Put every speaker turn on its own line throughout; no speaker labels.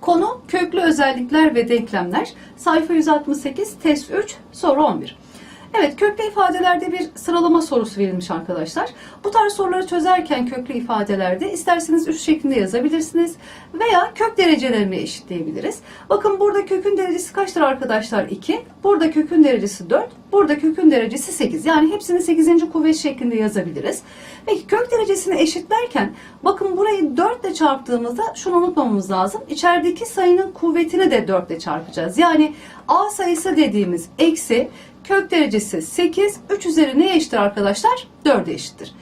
Konu köklü özellikler ve denklemler. Sayfa 168, test 3, soru 11. Evet, köklü ifadelerde bir sıralama sorusu verilmiş arkadaşlar. Bu tarz soruları çözerken köklü ifadelerde isterseniz üst şeklinde yazabilirsiniz veya kök derecelerini eşitleyebiliriz. Bakın burada kökün derecesi kaçtır arkadaşlar? 2. Burada kökün derecesi 4. Burada kökün derecesi 8. Yani hepsini 8. kuvvet şeklinde yazabiliriz. Peki kök derecesini eşitlerken bakın burayı 4 ile çarptığımızda şunu unutmamamız lazım. İçerideki sayının kuvvetini de 4 ile çarpacağız. Yani A sayısı dediğimiz eksi kök derecesi 8, 3 üzeri neye eşittir arkadaşlar? 4'e eşittir.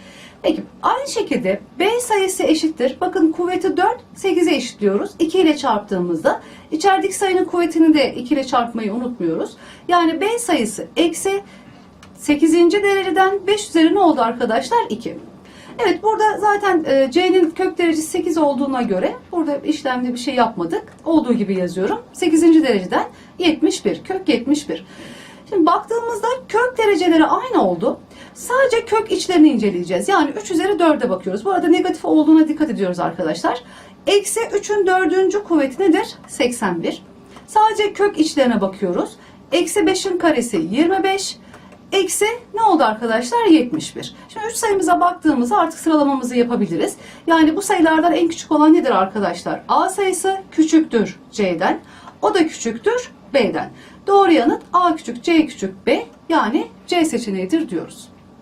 Peki aynı şekilde B sayısı eşittir. Bakın kuvveti 4, 8'e eşitliyoruz. 2 ile çarptığımızda içerideki sayının kuvvetini de 2 ile çarpmayı unutmuyoruz. Yani B sayısı eksi 8. dereceden 5 üzeri ne oldu arkadaşlar? 2. Evet burada zaten e, C'nin kök derecesi 8 olduğuna göre burada işlemde bir şey yapmadık. Olduğu gibi yazıyorum. 8. dereceden 71. Kök 71. Şimdi baktığımızda kök dereceleri aynı oldu. Sadece kök içlerini inceleyeceğiz. Yani 3 üzeri 4'e bakıyoruz. Bu arada negatif olduğuna dikkat ediyoruz arkadaşlar. Eksi 3'ün dördüncü kuvveti nedir? 81. Sadece kök içlerine bakıyoruz. Eksi 5'in karesi 25. Eksi ne oldu arkadaşlar? 71. Şimdi 3 sayımıza baktığımızda artık sıralamamızı yapabiliriz. Yani bu sayılardan en küçük olan nedir arkadaşlar? A sayısı küçüktür C'den. O da küçüktür B'den. Doğru yanıt A küçük C küçük B yani C seçeneğidir diyoruz.